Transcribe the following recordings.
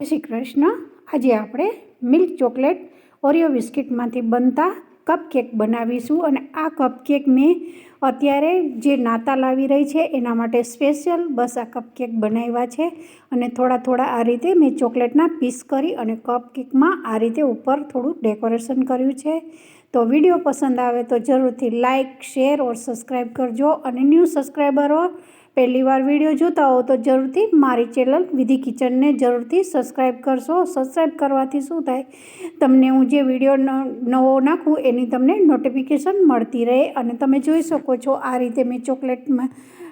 શ્રી કૃષ્ણ. આજે આપણે milk chocolate Oreo બિસ્કિટમાંથી બનતા કપકેક બનાવીશું અને આ કપકેક મેં અત્યારે જે નાતાલ આવી રહી છે એના માટે સ્પેશિયલ બસ આ કપકેક બનાવ્યા છે અને થોડા થોડા આ રીતે મેં ચોકલેટના પીસ કરી અને કપકેકમાં આ રીતે ઉપર થોડું ડેકોરેશન કર્યું છે. તો વીડિયો પસંદ આવે તો જરૂરથી લાઇક શેર ઓર સબસ્ક્રાઈબ કરજો અને ન્યૂ સબસ્ક્રાઈબરો પહેલી વાર વીડિયો જોતા હો તો જરૂરથી મારી ચેનલ વિધિ કિચનને જરૂરથી સબસ્ક્રાઈબ કરશો. સબસ્ક્રાઈબ કરવાથી શું થાય? તમને હું જે વીડિયો નવો નાખું એની તમને નોટિફિકેશન મળતી રહે અને તમે જોઈ શકો છો આ રીતે મેં ચોકલેટમાં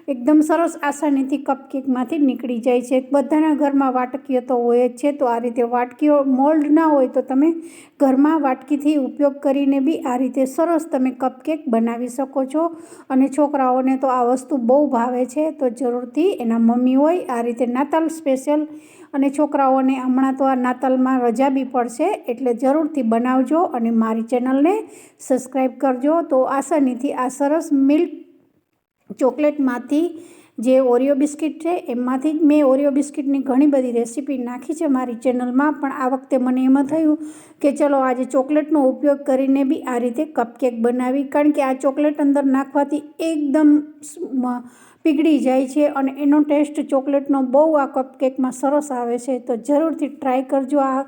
એકદમ સરસ આસાનીથી કપકેકમાંથી નીકળી જાય છે. બધાના ઘરમાં વાટકીઓ તો હોય જ છે. તો આ રીતે વાટકીઓ મોલ્ડ ના હોય તો તમે ઘરમાં વાટકીથી ઉપયોગ કરીને બી આ રીતે સરસ તમે કપકેક બનાવી શકો છો. અને છોકરાઓને તો આ વસ્તુ બહુ ભાવે છે. તો જરૂરથી એના મમ્મી હોય આ રીતે નાતાલ સ્પેશિયલ અને છોકરાઓને હમણાં તો આ નાતાલમાં રજા બી પડશે. એટલે જરૂરથી બનાવજો અને મારી ચેનલને સબસ્ક્રાઈબ કરજો. તો આસાનીથી આ સરસ મિલ્ક ચોકલેટમાંથી જે ઓરિયો બિસ્કિટ છે, એમાંથી જ મેં ઓરિયો બિસ્કિટની ઘણી બધી રેસીપી નાખી છે મારી ચેનલમાં. પણ આ વખતે મને એમાં થયું કે ચલો આજે ચોકલેટનો ઉપયોગ કરીને બી આ રીતે કપકેક બનાવી. કારણ કે આ ચોકલેટ અંદર નાખવાથી એકદમ પીગળી જાય છે અને એનો ટેસ્ટ ચોકલેટનો બહુ આ કપકેકમાં સરસ આવે છે. તો જરૂરથી ટ્રાય કરજો આ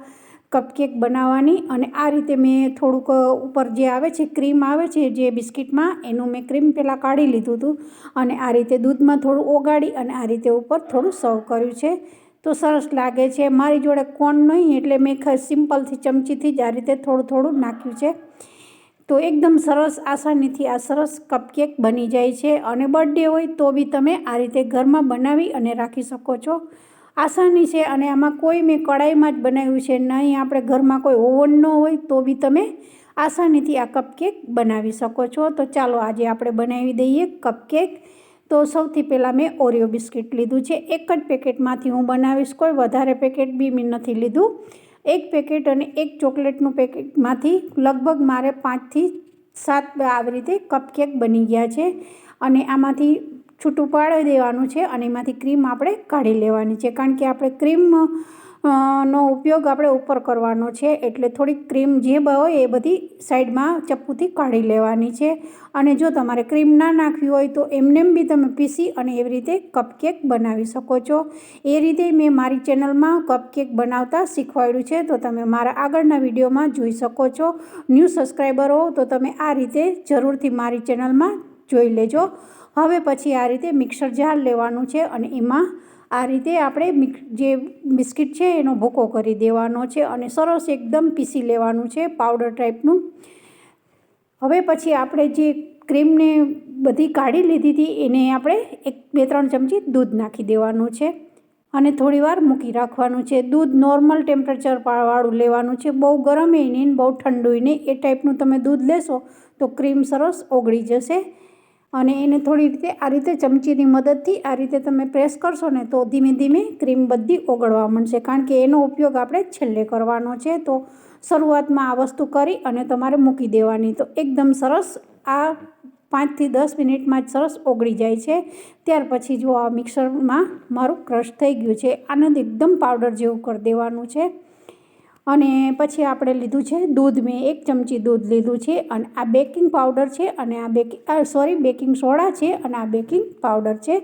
કપકેક બનાવવાની અને આ રીતે મેં થોડુંક ઉપર જે આવે છે ક્રીમ આવે છે જે બિસ્કિટમાં, એનું મેં ક્રીમ પહેલાં કાઢી લીધું હતું અને આ રીતે દૂધમાં થોડું ઓગાળી અને આ રીતે ઉપર થોડું સર્વ કર્યું છે. તો સરસ લાગે છે. મારી જોડે કોણ નહીં, એટલે મેં સિમ્પલથી, ચમચીથી જ આ રીતે થોડું થોડું નાખ્યું છે. તો એકદમ સરસ આસાનીથી આ સરસ કપકેક બની જાય છે અને બર્થડે હોય તો બી તમે આ રીતે ઘરમાં બનાવી અને રાખી શકો છો. આસાની છે અને આમાં કોઈ મેં કડાઈમાં જ બનાવ્યું છે. નહીં, આપણે ઘરમાં કોઈ ઓવન ન હોય તો બી તમે આસાનીથી આ કપકેક બનાવી શકો છો. તો ચાલો આજે આપણે બનાવી દઈએ કપકેક તો સૌથી પહેલાં મેં ઓરિયો બિસ્કિટ લીધું છે. એક જ પેકેટમાંથી હું બનાવીશ. કોઈ વધારે પેકેટ બી મેં નથી લીધું. એક પેકેટ અને એક ચોકલેટનું પેકેટમાંથી લગભગ મારે પાંચથી સાત આવી રીતે કપકેક બની ગયા છે. અને આમાંથી છૂટું પાડી દેવાનું છે અને એમાંથી ક્રીમ આપણે કાઢી લેવાની છે. કારણ કે આપણે ક્રીમ નો ઉપયોગ આપણે ઉપર કરવાનો છે. એટલે થોડીક ક્રીમ જે હોય એ બધી સાઈડમાં ચપ્પુથી કાઢી લેવાની છે. અને જો તમારે ક્રીમ ના નાખવી હોય તો એમનેમ બી તમે પીસી અને એવી રીતે કપકેક બનાવી શકો છો. એ રીતે મેં મારી ચેનલમાં કપકેક બનાવતા શીખવાડ્યું છે. તો તમે મારા આગળના વિડીયોમાં જોઈ શકો છો. ન્યૂ સબસ્ક્રાઈબર હો તો તમે આ રીતે જરૂરથી મારી ચેનલમાં જોઈ લેજો. હવે પછી આ રીતે મિક્સર જાર લેવાનું છે અને એમાં આ રીતે આપણે જે બિસ્કિટ છે એનો ભૂકો કરી દેવાનો છે અને સરસ એકદમ પીસી લેવાનું છે પાવડર ટાઈપનું. હવે પછી આપણે જે ક્રીમને બધી કાઢી લીધી હતી એને આપણે એક, બે, ત્રણ ચમચી દૂધ નાખી દેવાનું છે. અને થોડીવાર મૂકી રાખવાનું છે. દૂધ નોર્મલ ટેમ્પરેચર વાળું લેવાનું છે. બહુ ગરમ નહીં બહુ ઠંડુ નહીં. એ ટાઈપનું તમે દૂધ લેશો તો ક્રીમ સરસ ઓગળી જશે. અને એને થોડી રીતે આ રીતે ચમચીની મદદથી આ રીતે તમે પ્રેસ કરશો ને તો ધીમે ધીમે ક્રીમ બધી ઓગળવા માંડશે. કારણ કે એનો ઉપયોગ આપણે છેલ્લે કરવાનો છે. તો શરૂઆતમાં આ વસ્તુ કરી અને તમારે મૂકી દેવાની. તો એકદમ સરસ આ પાંચથી દસ મિનિટમાં જ સરસ ઓગળી જાય છે. ત્યાર પછી જો આ મિક્સરમાં મારું ક્રશ થઈ ગયું છે. આનંદ એકદમ પાવડર જેવું કરી દેવાનું છે. અને પછી આપણે લીધું છે દૂધ. મેં એક ચમચી દૂધ લીધું છે અને આ બેકિંગ પાવડર છે અને આ બેકિંગ સોરી, બેકિંગ સોડા છે અને આ બેકિંગ પાવડર છે.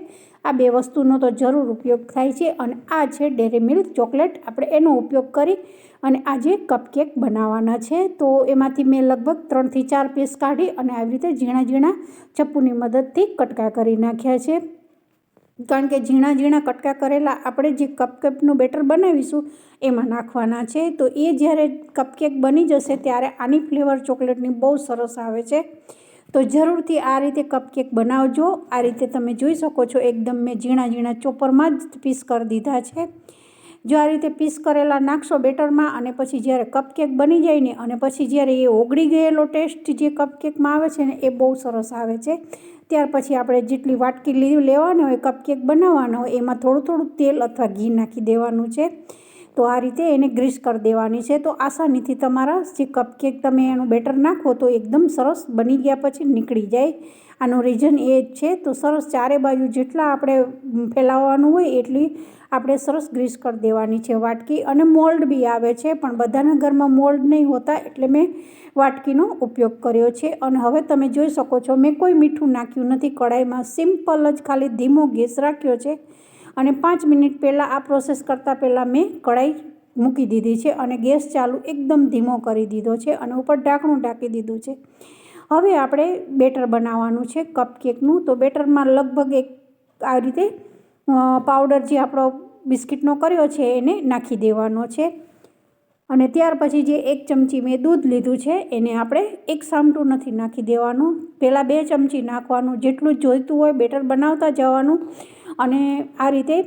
આ બે વસ્તુનો તો જરૂર ઉપયોગ થાય છે અને આ છે ડેરી મિલ્ક ચોકલેટ. આપણે એનો ઉપયોગ કરી અને આજે કપકેક બનાવવાના છે તો એમાંથી મેં લગભગ ત્રણથી ચાર પીસ કાઢી અને આવી રીતે ઝીણા ઝીણા ચપ્પુની મદદથી કટકા કરી નાખ્યા છે. કારણ કે ઝીણા ઝીણા કટકા કરેલા આપણે જે કપકેપનું બેટર બનાવીશું, એમાં નાખવાના છે. તો એ જ્યારે કપકેક બની જશે ત્યારે આની ફ્લેવર ચોકલેટની બહુ સરસ આવે છે. તો જરૂરથી આ રીતે કપકેક બનાવજો. આ રીતે તમે જોઈ શકો છો, એકદમ મેં ઝીણા ઝીણા ચોપરમાં જ પીસ કરી દીધા છે. જો આ રીતે પીસ કરેલા નાખશો બેટરમાં અને પછી જ્યારે કપકેક બની જાય ને અને પછી જ્યારે એ ઓગળી ગયેલો ટેસ્ટ જે કપકેકમાં આવે છે ને, એ બહુ સરસ આવે છે. ત્યાર પછી આપણે જેટલી વાટકી લેવાની હોય કપકેક બનાવવાનો હોય, એમાં થોડું થોડું તેલ અથવા ઘી નાખી દેવાનું છે. તો આ રીતે એને ગ્રીસ કરી દેવાની છે. તો આસાનીથી તમારા જે કપકેક તમે એનું બેટર નાખો તો એકદમ સરસ બની ગયા પછી નીકળી જાય. આનું રીઝન એ જ છે. તો સરસ ચારે બાજુ જેટલા આપણે ફેલાવવાનું હોય એટલી આપણે સરસ ગ્રીસ કરી દેવાની છે વાટકી. અને મોલ્ડ બી આવે છે, પણ બધાના ઘરમાં મોલ્ડ નહીં હોતા એટલે મેં વાટકીનો ઉપયોગ કર્યો છે. અને હવે તમે જોઈ શકો છો, મેં કોઈ મીઠું નાખ્યું નથી. કઢાઈમાં સિમ્પલ જ ખાલી ધીમો ગેસ રાખ્યો છે. અને પાંચ મિનિટ પહેલાં આ પ્રોસેસ કરતાં પહેલાં મેં કઢાઈ મૂકી દીધી છે અને ગેસ ચાલુ એકદમ ધીમો કરી દીધો છે અને ઉપર ઢાંકણું ઢાંકી દીધું છે. હવે આપણે બેટર બનાવવાનું છે કપ કેકનું તો બેટરમાં લગભગ એક આ રીતે પાવડર જે આપણો બિસ્કિટનો કર્યો છે એને નાખી દેવાનો છે. અને ત્યાર પછી જે એક ચમચી મેં દૂધ લીધું છે એને આપણે એક સામટું નથી નાખી દેવાનું. પહેલાં બે ચમચી નાખવાનું, જેટલું જોઈતું હોય બેટર બનાવતા જવાનું. અને આ રીતે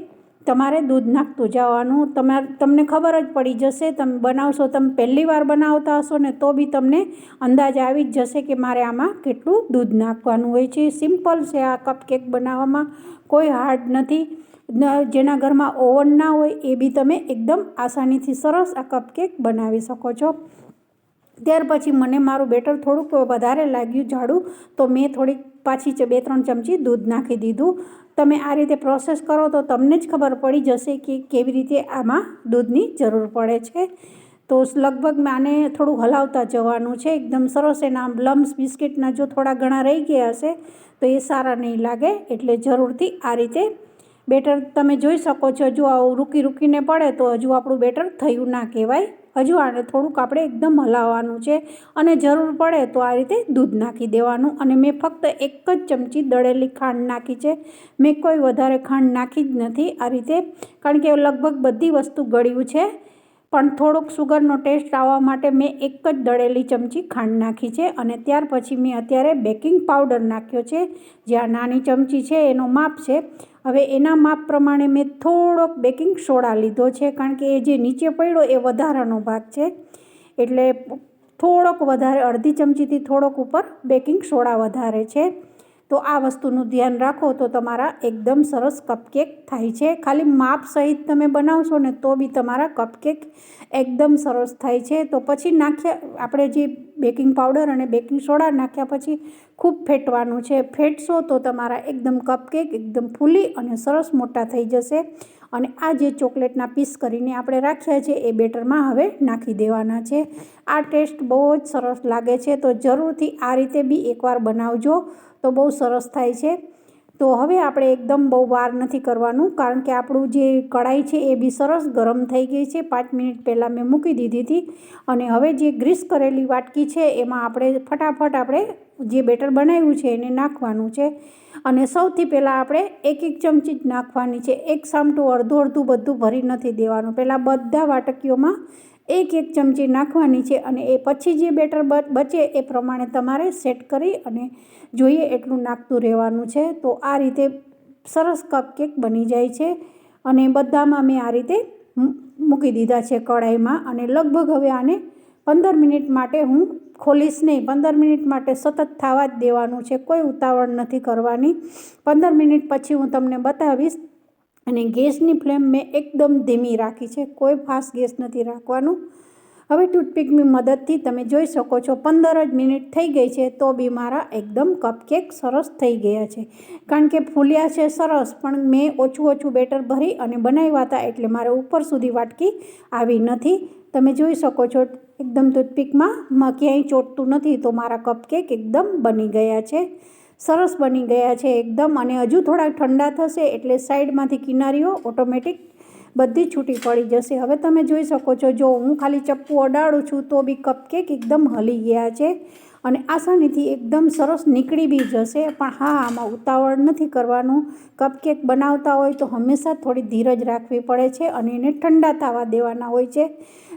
તમારે દૂધ નાખતું જવાનું. તમારે તમને ખબર જ પડી જશે, તમે બનાવશો, તમે પહેલી વાર બનાવતા હશો ને, તો બી તમને અંદાજ આવી જ જશે કે મારે આમાં કેટલું દૂધ નાખવાનું હોય છે. સિમ્પલ છે આ કપકેક બનાવવામાં. કોઈ હાર્ડ નથી. જેના ઘરમાં ઓવન ના હોય, એ બી તમે એકદમ આસાનીથી સરસ આ કપકેક બનાવી શકો છો. ત્યાર પછી મને મારું બેટર થોડુંક વધારે લાગ્યું જાડું તો મેં થોડીક પાછી બે ત્રણ ચમચી દૂધ નાખી દીધું. તમે આ રીતે પ્રોસેસ કરો તો તમને જ ખબર પડી જશે કે કેવી રીતે આમાં દૂધની જરૂર પડે છે. તો લગભગ આને થોડું હલાવતા જવાનું છે. એકદમ સરસ એના લમ્સ બિસ્કિટના જો થોડા ઘણા રહી ગયા હશે, તો એ સારા નહીં લાગે. એટલે જરૂરથી આ રીતે બેટર તમે જોઈ શકો છો. જો આવું રૂકી રૂકીને પડે તો હજુ આપણું બેટર થયું ના કહેવાય. હજુ આને થોડુંક આપણે એકદમ હલાવવાનું છે અને જરૂર પડે તો આ રીતે દૂધ નાખી દેવાનું. અને મેં ફક્ત એક જ ચમચી દળેલી ખાંડ નાખી છે. મેં કોઈ વધારે ખાંડ નાખી જ નથી. આ રીતે કારણ કે લગભગ બધી વસ્તુ ગળ્યું છે. પણ થોડોક સુગરનો ટેસ્ટ આવવા માટે મેં એક જ દળેલી ચમચી ખાંડ નાખી છે અને ત્યાર પછી મેં અત્યારે બેકિંગ પાવડર નાખ્યો છે, જે આ નાની ચમચી છે એનો માપ છે. હવે એના માપ પ્રમાણે મેં થોડોક બેકિંગ સોડા લીધો છે, કારણ કે એ જે નીચે પડ્યો એ વધારાનો ભાગ છે. એટલે થોડોક વધારે, અડધી ચમચીથી થોડોક ઉપર બેકિંગ સોડા વધારે છે. તો આ વસ્તુનું ધ્યાન રાખો તો તમારા એકદમ સરસ કપકેક થાય છે. ખાલી માપ સહિત તમે બનાવશો ને તો બી તમારા કપકેક એકદમ સરસ થાય છે. તો પછી નાખ્યા, આપણે જે બેકિંગ પાવડર અને બેકિંગ સોડા નાખ્યા પછી ખૂબ ફેટવાનું છે. ફેટશો તો તમારા એકદમ કપકેક એકદમ ફૂલી અને સરસ મોટા થઈ જશે. અને આ જે ચોકલેટના પીસ કરીને આપણે રાખ્યા છે એ બેટરમાં હવે નાખી દેવાના છે. આ ટેસ્ટ બહુ જ સરસ લાગે છે. તો જરૂરથી આ રીતે બી એકવાર બનાવજો. તો બહુ સરસ થાય છે. તો હવે આપણે એકદમ બહુ વાર નથી કરવાનું, કારણ કે આપણું જે કઢાઈ છે એ બી સરસ ગરમ થઈ ગઈ છે. પાંચ મિનિટ પહેલાં મેં મૂકી દીધી હતી અને હવે જે ગ્રીસ કરેલી વાટકી છે એમાં આપણે ફટાફટ આપણે જે બેટર બનાવ્યું છે એને નાખવાનું છે. અને સૌથી પહેલાં આપણે એક એક ચમચી જ નાખવાની છે. એક સામટું અડધું અડધું બધું ભરી નથી દેવાનું. પહેલાં બધા વાટકીઓમાં એક એક ચમચી નાખવાની છે અને એ પછી જે બેટર બચે એ પ્રમાણે તમારે સેટ કરી અને જોઈએ એટલું નાખતું રહેવાનું છે. તો આ રીતે સરસ કપકેક બની જાય છે અને બધામાં મેં આ રીતે મૂકી દીધા છે કઢાઈમાં અને લગભગ હવે આને પંદર મિનિટ માટે હું ખોલીશ નહીં. પંદર મિનિટ માટે સતત થવા જ દેવાનું છે. કોઈ ઉતાવળ નથી કરવાની. પંદર મિનિટ પછી હું તમને બતાવીશ અને ગેસની ફ્લેમ મેં એકદમ ધીમી રાખી છે. કોઈ ફાસ્ટ ગેસ નથી રાખવાનું. હવે ટૂથપીકની મદદથી તમે જોઈ શકો છો, પંદર જ મિનિટ થઈ ગઈ છે, તો બી મારા એકદમ કપકેક સરસ થઈ ગયા છે. કારણ કે ફૂલ્યા છે સરસ, પણ મેં ઓછું ઓછું બેટર ભરી અને બનાવ્યા હતા એટલે મારે ઉપર સુધી વાટકી આવી નથી. તમે જોઈ શકો છો, એકદમ ટૂથપીકમાં ક્યાંય ચોટતું નથી, તો મારા કપકેક એકદમ બની ગયા છે. સરસ બની ગયા છે એકદમ અને હજુ થોડા ઠંડા થશે એટલે સાઈડમાંથી કિનારીઓ ઓટોમેટિક બધી છૂટી પડી જશે. હવે તમે જોઈ શકો છો, જો હું ખાલી ચપ્પુ અડાડું છું તો બી કપકેક એકદમ હલી ગયા છે અને આસાનીથી એકદમ સરસ નીકળી બી જશે. પણ હા, આમાં ઉતાવળ નથી કરવાનું. કપકેક બનાવતા હોય તો હંમેશા થોડી ધીરજ રાખવી પડે છે અને એને ઠંડા થવા દેવાના હોય છે.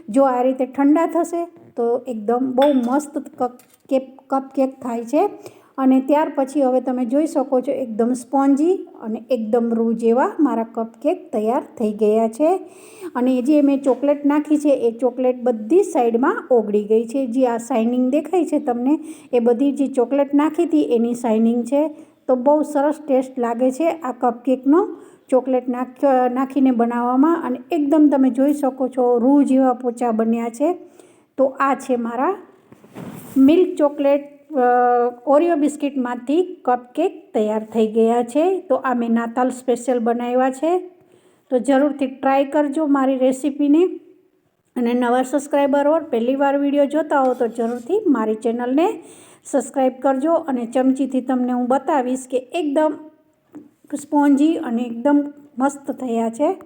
જો આ રીતે ઠંડા થશે તો એકદમ બહુ મસ્ત કપ કપકેક થાય છે. અને ત્યાર પછી હવે તમે જોઈ શકો છો એકદમ સ્પોન્જી અને એકદમ રૂ જેવા મારા કપકેક તૈયાર થઈ ગયા છે. અને જે મેં ચોકલેટ નાખી છે એ ચોકલેટ બધી સાઈડમાં ઓગળી ગઈ છે. જે આ શાઇનિંગ દેખાય છે તમને, એ બધી જે ચોકલેટ નાખી હતી એની શાઇનિંગ છે. તો બહુ સરસ ટેસ્ટ લાગે છે આ કપકેકનો ચોકલેટ નાખ નાખીને બનાવવામાં. અને એકદમ તમે જોઈ શકો છો રૂ જેવા પોચા બન્યા છે. તો આ છે મારા મિલ્ક ચોકલેટ ઓરિયો બિસ્કિટમાંથી કપકેક તૈયાર થઈ ગયા છે. તો આ મેં નાતાલ સ્પેશિયલ બનાવ્યા છે. તો જરૂરથી ટ્રાય કરજો મારી રેસીપીને. અને નવા સબસ્ક્રાઈબર ઓર પહેલી વાર વીડિયો જોતા હો તો જરૂરથી મારી ચેનલને સબસ્ક્રાઈબ કરજો. અને ચમચીથી તમને હું બતાવીશ કે એકદમ સ્પોન્જી અને એકદમ મસ્ત થયા છે.